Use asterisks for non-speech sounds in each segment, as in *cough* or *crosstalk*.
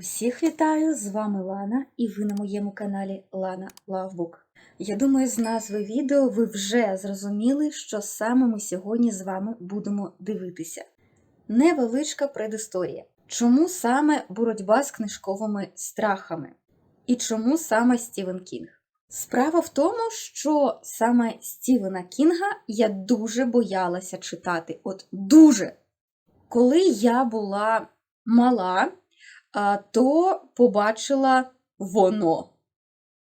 Усіх вітаю! З вами Лана, і ви на моєму каналі Lana Lovebook. Я думаю, з назви відео ви вже зрозуміли, що саме ми сьогодні з вами будемо дивитися. Невеличка предісторія. Чому саме боротьба з книжковими страхами? І чому саме Стівен Кінг? Справа в тому, що саме Стівена Кінга я дуже боялася читати. От дуже. Коли я була мала, то побачила воно.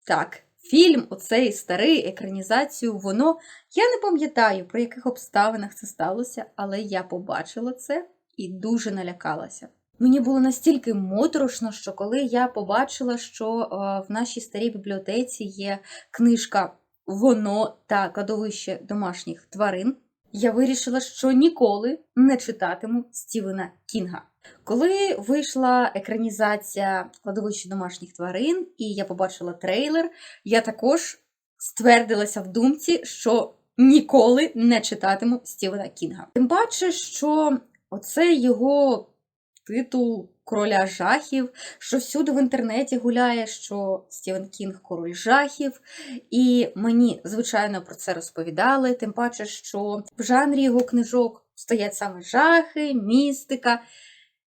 Так, фільм, оцей старий екранізацію воно. Я не пам'ятаю, про яких обставинах це сталося, але я побачила це і дуже налякалася. Мені було настільки моторошно, що коли я побачила, що в нашій старій бібліотеці є книжка Воно та кладовище домашніх тварин, я вирішила, що ніколи не читатиму Стівена Кінга. Коли вийшла екранізація кладовища домашніх тварин, і я побачила трейлер, я також ствердилася в думці, що ніколи не читатиму Стівена Кінга. Тим паче, що оцей його титул короля жахів, що всюди в інтернеті гуляє, що Стівен Кінг король жахів, і мені, звичайно, про це розповідали. Тим паче, що в жанрі його книжок стоять саме жахи, містика.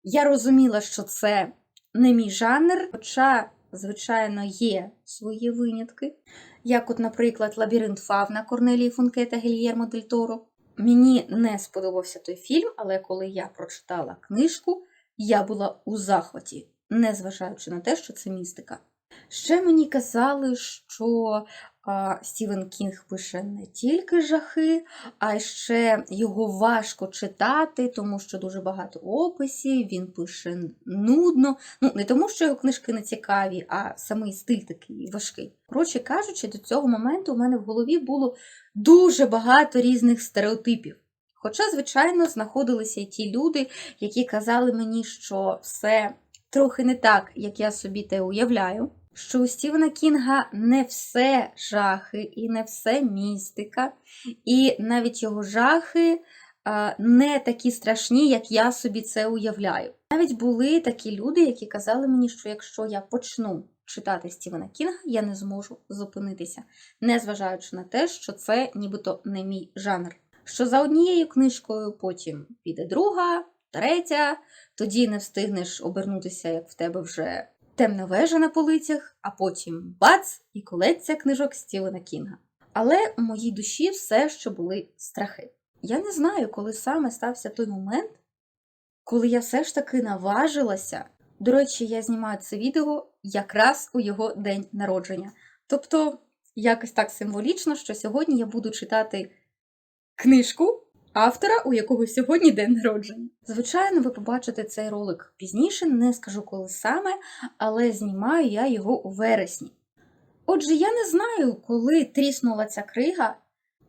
Я розуміла, що це не мій жанр, хоча, звичайно, є свої винятки, як, от, наприклад, Лабіринт Фавна Корнелії Функе та Гільєрмо Дель Торо. Мені не сподобався той фільм, але коли я прочитала книжку, я була у захваті, незважаючи на те, що це містика. Ще мені казали, що Стівен Кінг пише не тільки жахи, а ще його важко читати, тому що дуже багато описів, він пише нудно. Ну, не тому, що його книжки не цікаві, а самий стиль такий важкий. Коротше кажучи, до цього моменту у мене в голові було дуже багато різних стереотипів. Хоча, звичайно, знаходилися і ті люди, які казали мені, що все трохи не так, як я собі те уявляю. Що у Стівена Кінга не все жахи і не все містика, і навіть його жахи не такі страшні, як я собі це уявляю. Навіть були такі люди, які казали мені, що якщо я почну читати Стівена Кінга, я не зможу зупинитися, незважаючи на те, що це нібито не мій жанр. Що за однією книжкою потім піде друга, третя, тоді не встигнеш обернутися, як в тебе вже темна вежа на полицях, а потім бац і колекція книжок Стівена Кінга. Але у моїй душі все ще були страхи. Я не знаю, коли саме стався той момент, коли я все ж таки наважилася. До речі, я знімаю це відео якраз у його день народження. Тобто, якось так символічно, що сьогодні я буду читати книжку автора, у якого сьогодні день народження. Звичайно, ви побачите цей ролик пізніше, не скажу коли саме, але знімаю я його у вересні. Отже, я не знаю, коли тріснула ця крига.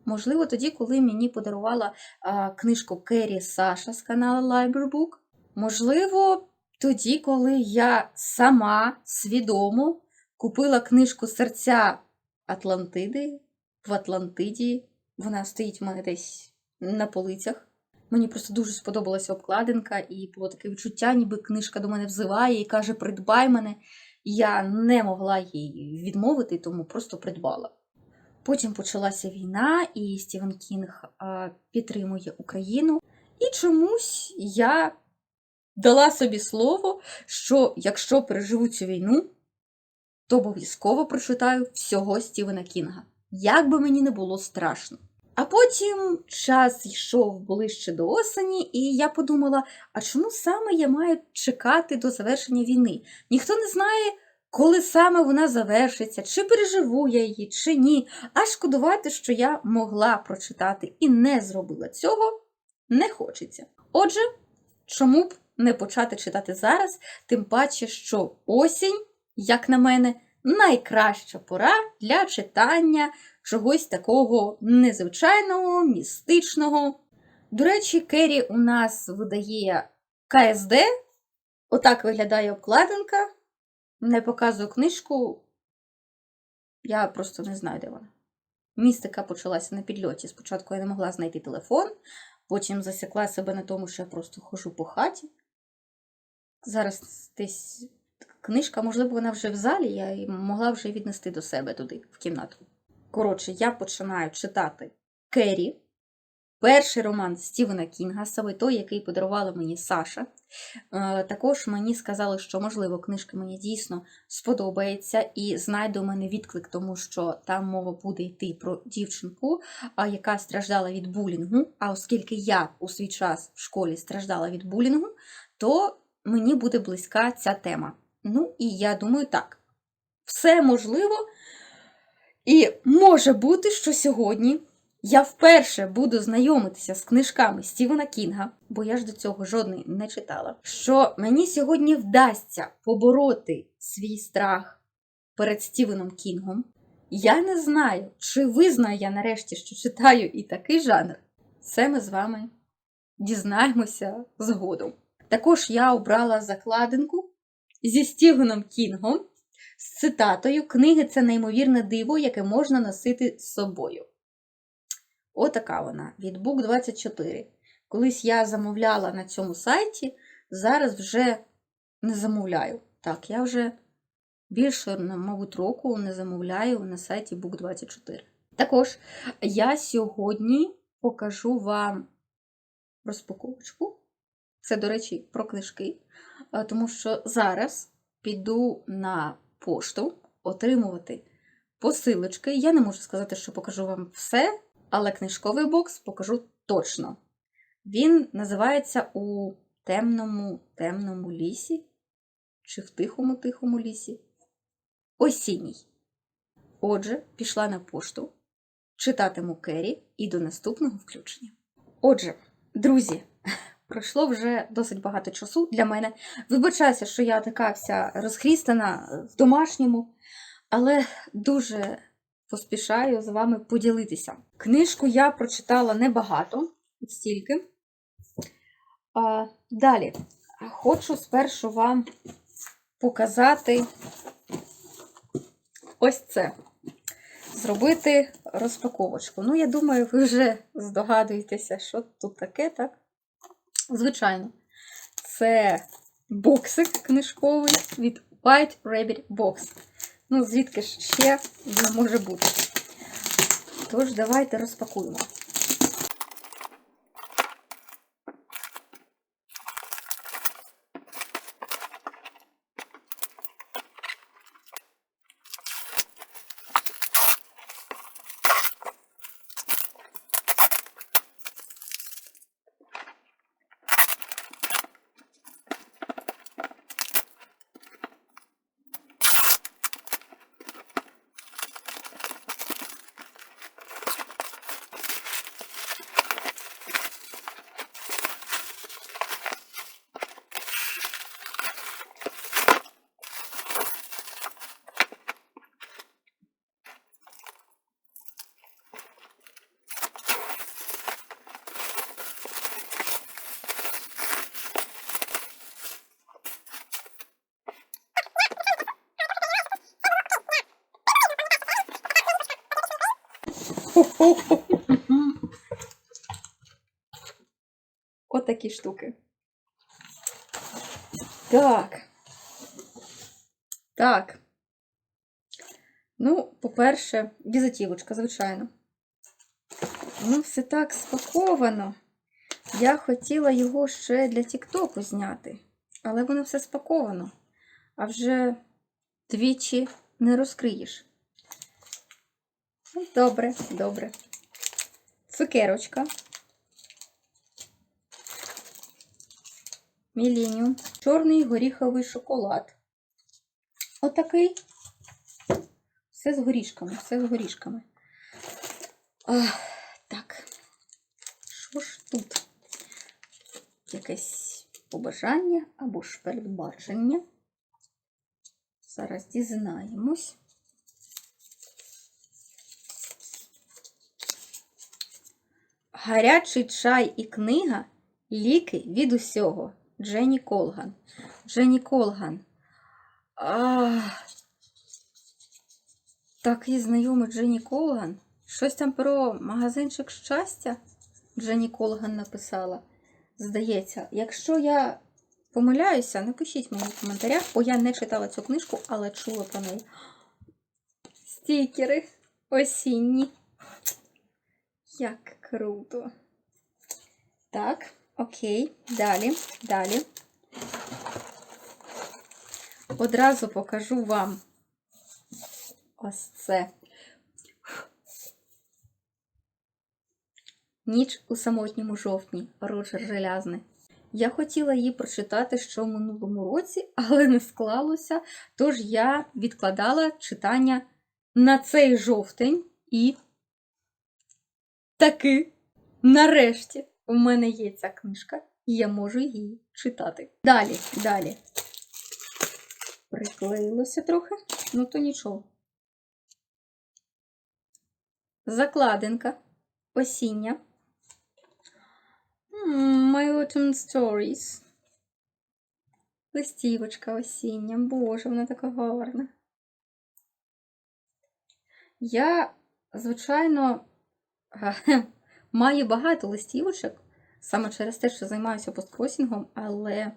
Можливо, тоді, коли мені подарувала а, книжку Керрі Саша з каналу Library. Можливо, тоді, коли я сама свідомо купила книжку Серця Атлантиди в Атлантиді. Вона стоїть у мене десь на полицях. Мені просто дуже сподобалася обкладинка, і було таке відчуття, ніби книжка до мене взиває і каже: Придбай мене. Я не могла їй відмовити, тому просто придбала. Потім почалася війна, і Стівен Кінг підтримує Україну. І чомусь я дала собі слово, що якщо переживу цю війну, то обов'язково прочитаю всього Стівена Кінга. Як би мені не було страшно. А потім час йшов ближче до осені, і я подумала: а чому саме я маю чекати до завершення війни? Ніхто не знає, коли саме вона завершиться, чи переживу я її, чи ні. А шкодувати, що я могла прочитати і не зробила цього, не хочеться. Отже, чому б не почати читати зараз, тим паче, що осінь, як на мене, найкраща пора для читання чогось такого незвичайного, містичного. До речі, Керрі у нас видає КСД. Отак виглядає обкладинка. Не показую книжку. Я просто не знаю, де вона. Містика почалася на підльоті. Спочатку я не могла знайти телефон, потім засікла себе на тому, що я просто хожу по хаті. Зараз десь книжка, можливо, вона вже в залі, я її могла вже віднести до себе туди, в кімнату. Коротше, я починаю читати Керрі, перший роман Стівена Кінга, саме той, який подарувала мені Саша. Е, Також мені сказали, що, можливо, книжка мені дійсно сподобається і знайде у мене відклик, тому що там мова буде йти про дівчинку, яка страждала від булінгу. А оскільки я у свій час в школі страждала від булінгу, то мені буде близька ця тема. Ну, і я думаю, так, все можливо. І може бути, що сьогодні я вперше буду знайомитися з книжками Стівена Кінга, бо я ж до цього жодної не читала. Що мені сьогодні вдасться побороти свій страх перед Стівеном Кінгом. Я не знаю, чи визнаю я нарешті, що читаю і такий жанр. Це ми з вами дізнаємося згодом. Також я обрала закладинку зі Стівеном Кінгом з цитатою Книги це неймовірне диво, яке можна носити з собою. Отака вона від Book 24. Колись я замовляла на цьому сайті, зараз вже не замовляю. Так, я вже більше, мабуть, року не замовляю на сайті Book 24. Також я сьогодні покажу вам розпаковочку. Це, до речі, про книжки. Е, Тому що зараз піду на пошту отримувати посилочки. Я не можу сказати, що покажу вам все, але книжковий бокс покажу точно. Він називається у темному темному лісі чи в тихому тихому лісі. Осінній. Отже, пішла на пошту, читатиму Керрі і до наступного включення. Отже, друзі, пройшло вже досить багато часу для мене. Вибачаюся, що я така вся розхрістана в домашньому, але дуже поспішаю з вами поділитися. Книжку я прочитала небагато, стільки. А, далі хочу спершу вам показати ось це. Зробити розпаковочку. Ну, я думаю, ви вже здогадуєтеся, що тут таке, так? Звичайно, це боксик книжковий від White Rabbit Box. Ну, звідки ж ще може бути. Тож, давайте розпакуємо. *laughs* От такі штуки. Так. Так. Ну, по-перше, візитівочка, звичайно. Ну, все так спаковано. Я хотіла його ще для Тіктоку зняти, але воно все спаковано. А вже двічі не розкриєш. Добре, добре. Цукерочка. Міленіум. Чорний горіховий шоколад. Отакий. Все з горішками, все з горішками. А, так. Що ж тут? Якесь побажання або ж передбачення. Зараз дізнаємось. Гарячий чай і книга Ліки від усього. Дженні Колган. Дженні Колган. А, такий знайомий Дженні Колган. Щось там про магазинчик щастя Дженні Колган написала. Здається, якщо я помиляюся, напишіть мені в коментарях, бо я не читала цю книжку, але чула про неї. Стікери осінні. Як круто. Так, окей, далі, далі. Одразу покажу вам ось це. Ніч у самотньому жовтні Роджер Желязний. Я хотіла її прочитати ще в минулому році, але не склалося. Тож я відкладала читання на цей жовтень і таки, нарешті, у мене є ця книжка, і я можу її читати. Далі, далі. Приклеїлося трохи, ну то нічого. Закладинка осіння. My Autumn Stories. Листівочка осіння. Боже, вона така гарна. Я, звичайно, *laughs* маю багато листівочок саме через те, що займаюся посткросінгом, але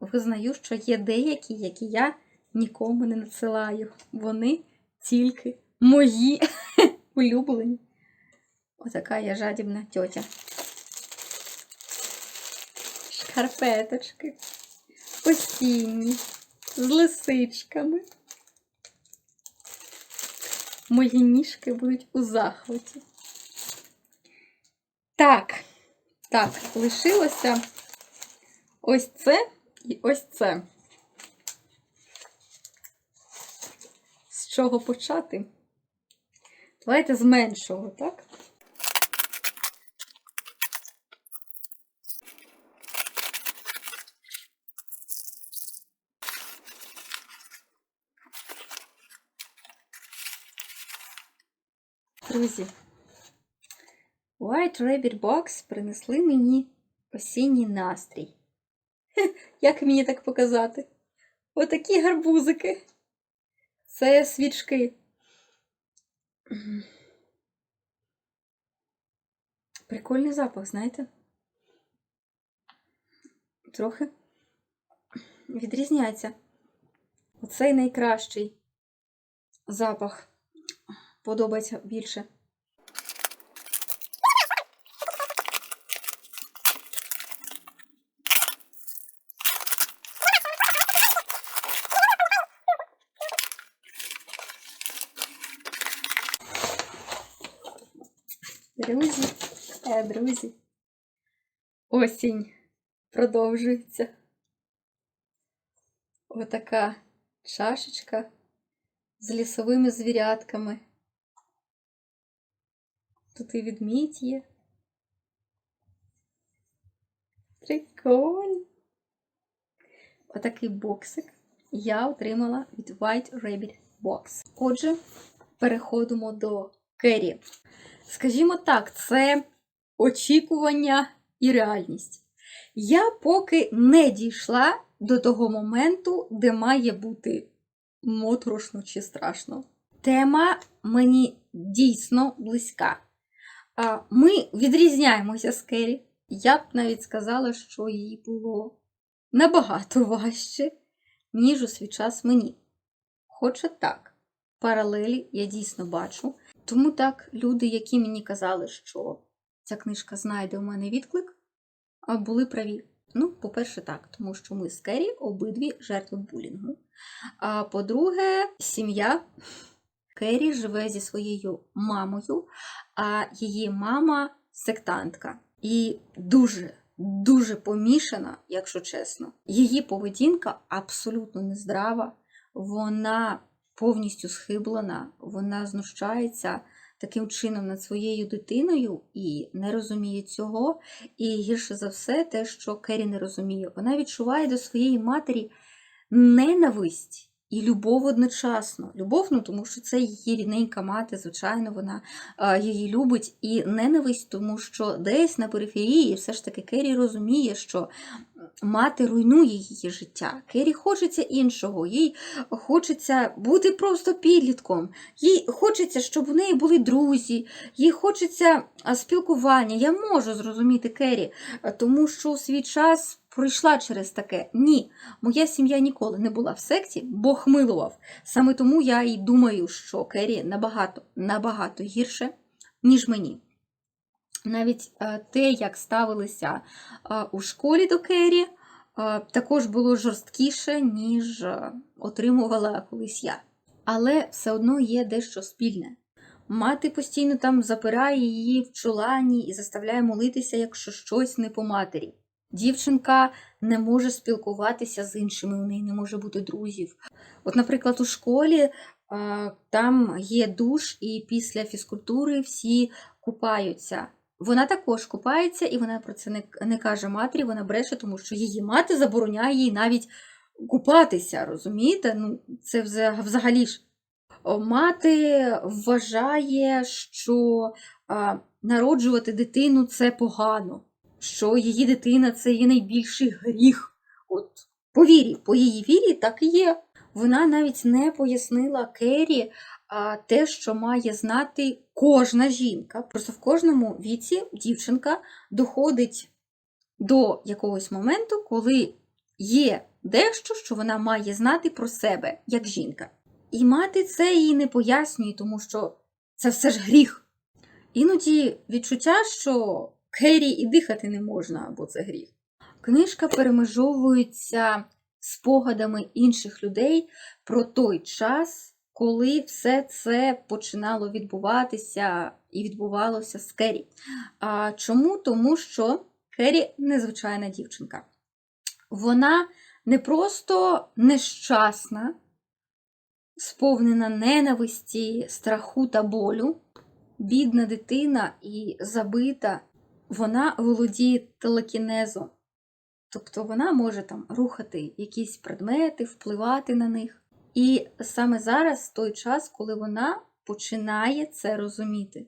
визнаю, що є деякі, які я нікому не надсилаю. Вони тільки мої *laughs* улюблені. Отака я жадібна тьотя. Шкарпеточки. Осінні, з лисичками. Мої ніжки будуть у захваті. Так, так, лишилося ось це і ось це. З чого почати? Давайте з меншого, так? Друзі, White Rabbit Box принесли мені осінній настрій. *laughs* Як мені так показати? Отакі гарбузики. Це свічки. Прикольний запах, знаєте? Трохи відрізняється. Оцей найкращий запах подобається більше. Друзі, е, друзі, осінь продовжується. Отака чашечка з лісовими звірятками. Тут і відмідь є. Прикольно. Отакий боксик я отримала від White Rabbit Box. Отже, переходимо до Керрі. Скажімо так, це очікування і реальність. Я поки не дійшла до того моменту, де має бути моторошно чи страшно. Тема мені дійсно близька. Ми відрізняємося з Керрі. Я б навіть сказала, що їй було набагато важче, ніж у свій час мені. Хоча так, паралелі я дійсно бачу. Тому так, люди, які мені казали, що ця книжка знайде у мене відклик, були праві. Ну, по-перше, так, тому що ми з Керрі обидві жертви булінгу. А по-друге, сім'я Керрі живе зі своєю мамою, а її мама сектантка. І дуже, дуже помішана, якщо чесно. Її поведінка абсолютно нездрава, вона повністю схиблена, вона знущається таким чином над своєю дитиною і не розуміє цього. І гірше за все, те, що Керрі не розуміє, вона відчуває до своєї матері ненависть. І любов одночасно. Любов, ну тому що це її рідненька мати, звичайно, вона її любить. І ненависть, тому що десь на периферії все ж таки Керрі розуміє, що мати руйнує її життя. Керрі хочеться іншого, їй хочеться бути просто підлітком, їй хочеться, щоб у неї були друзі, їй хочеться спілкування. Я можу зрозуміти Керрі, тому що у свій час пройшла через таке. Ні, моя сім'я ніколи не була в секті, Бог милував. Саме тому я і думаю, що Керрі набагато, набагато гірше, ніж мені. Навіть е, те, як ставилися е, у школі до Керрі, е, також було жорсткіше, ніж отримувала колись я. Але все одно є дещо спільне. Мати постійно там запирає її в чолані і заставляє молитися, якщо щось не по матері. Дівчинка не може спілкуватися з іншими, у неї не може бути друзів. От, наприклад, у школі там є душ, і після фізкультури всі купаються. Вона також купається, і вона про це не, не каже матері, вона бреше, тому що її мати забороняє їй навіть купатися, розумієте? Ну, це взагалі ж. Мати вважає, що а, народжувати дитину це погано, що її дитина це є найбільший гріх. От по вірі, по її вірі так і є. Вона навіть не пояснила Керрі а, те, що має знати кожна жінка. Просто в кожному віці дівчинка доходить до якогось моменту, коли є дещо, що вона має знати про себе як жінка. І мати це їй не пояснює, тому що це все ж гріх. Іноді відчуття, що Керрі і дихати не можна, бо це гріх. Книжка перемежовується спогадами інших людей про той час, коли все це починало відбуватися і відбувалося з Керрі. А чому? Тому що Керрі незвичайна дівчинка. Вона не просто нещасна, сповнена ненависті, страху та болю. Бідна дитина і забита, вона володіє телекінезом. Тобто вона може там рухати якісь предмети, впливати на них. І саме зараз той час, коли вона починає це розуміти.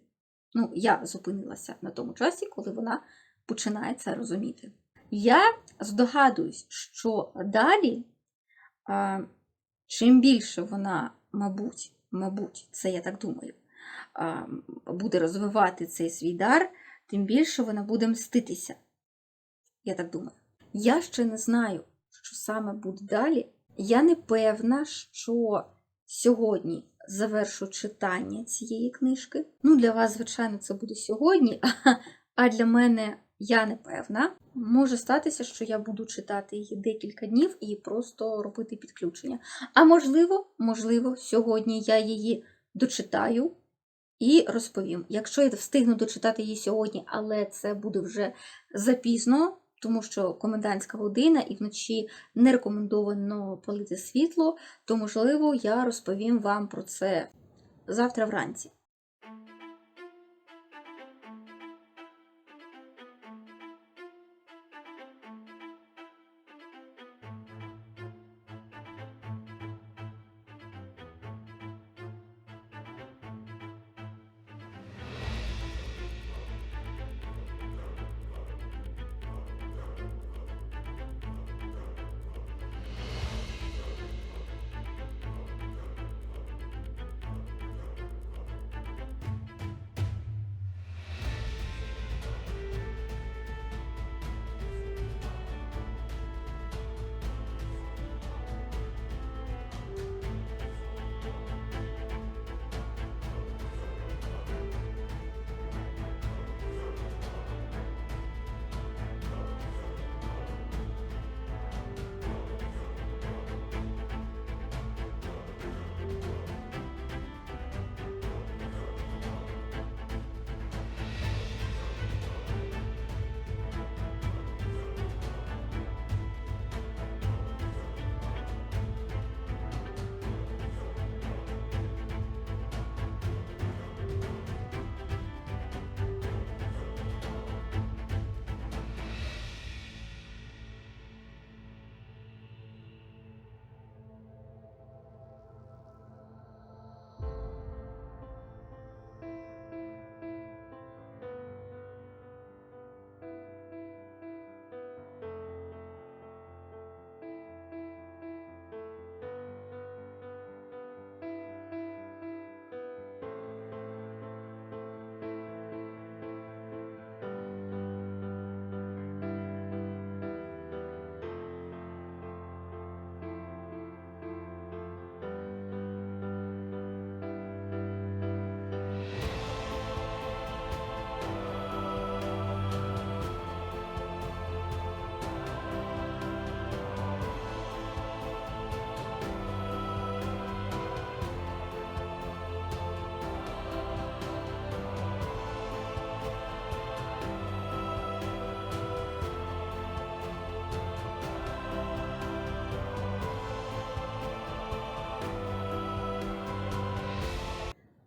Ну, я зупинилася на тому часі, коли вона починає це розуміти. Я здогадуюсь, що далі, чим більше вона, мабуть, мабуть, це я так думаю, буде розвивати цей свій дар, тим більше вона буде мститися. Я так думаю. Я ще не знаю, що саме буде далі. Я не певна, що сьогодні завершу читання цієї книжки. Ну, для вас, звичайно, це буде сьогодні, а для мене я не певна. Може статися, що я буду читати її декілька днів і просто робити підключення. А можливо, можливо, сьогодні я її дочитаю і розповім. Якщо я встигну дочитати її сьогодні, але це буде вже запізно, тому що комендантська година і вночі не рекомендовано палити світло, то, можливо, я розповім вам про це завтра вранці.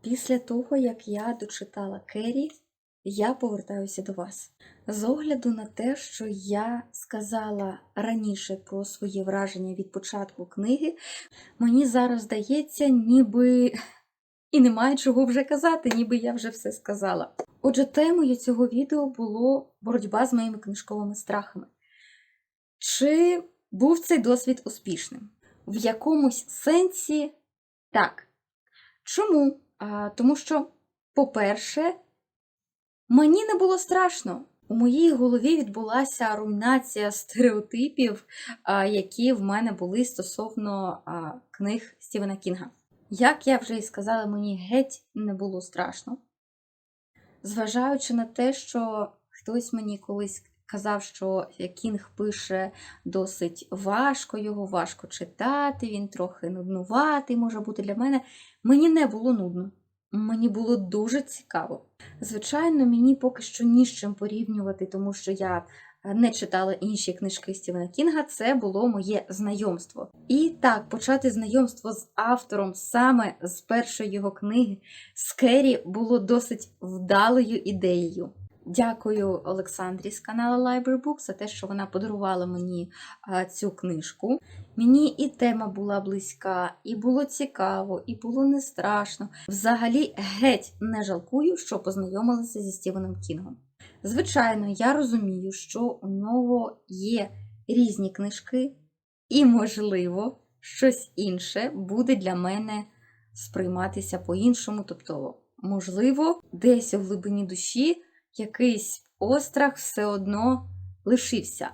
Після того, як я дочитала Керрі, я повертаюся до вас. З огляду на те, що я сказала раніше про свої враження від початку книги, мені зараз здається, ніби і немає чого вже казати, ніби я вже все сказала. Отже, темою цього відео було боротьба з моїми книжковими страхами. Чи був цей досвід успішним? В якомусь сенсі так. Чому? Тому що, по-перше, мені не було страшно. У моїй голові відбулася руйнація стереотипів, які в мене були стосовно книг Стівена Кінга. Як я вже і сказала, мені геть не було страшно. Зважаючи на те, що хтось мені колись казав, що Кінг пише досить важко, його важко читати, він трохи нуднуватий може бути для мене. Мені не було нудно. Мені було дуже цікаво. Звичайно, мені поки що ні з чим порівнювати, тому що я не читала інші книжки Стівена Кінга, це було моє знайомство. І так, почати знайомство з автором саме з першої його книги з Керрі було досить вдалою ідеєю. Дякую Олександрі з каналу Library Book за те, що вона подарувала мені цю книжку. Мені і тема була близька, і було цікаво, і було не страшно. Взагалі, геть не жалкую, що познайомилася зі Стівеном Кінгом. Звичайно, я розумію, що у нього є різні книжки, і, можливо, щось інше буде для мене сприйматися по-іншому. Тобто, можливо, десь у глибині душі якийсь острах все одно лишився.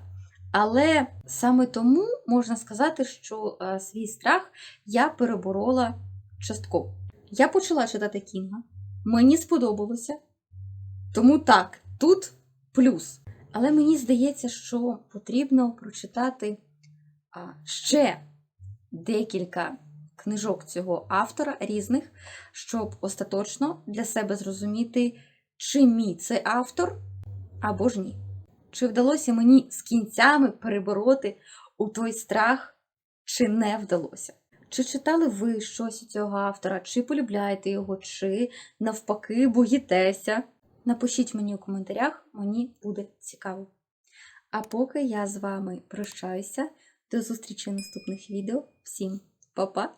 Але саме тому можна сказати, що е, свій страх я переборола частково. Я почала читати Кінга, мені сподобалося. Тому так, тут плюс. Але мені здається, що потрібно прочитати ще декілька книжок цього автора різних, щоб остаточно для себе зрозуміти, чи мій це автор або ж ні. Чи вдалося мені з кінцями перебороти у той страх, чи не вдалося? Чи читали ви щось у цього автора, чи полюбляєте його, чи навпаки боїтеся? Напишіть мені у коментарях, мені буде цікаво. А поки я з вами прощаюся, до зустрічі в наступних відео. Всім па-па!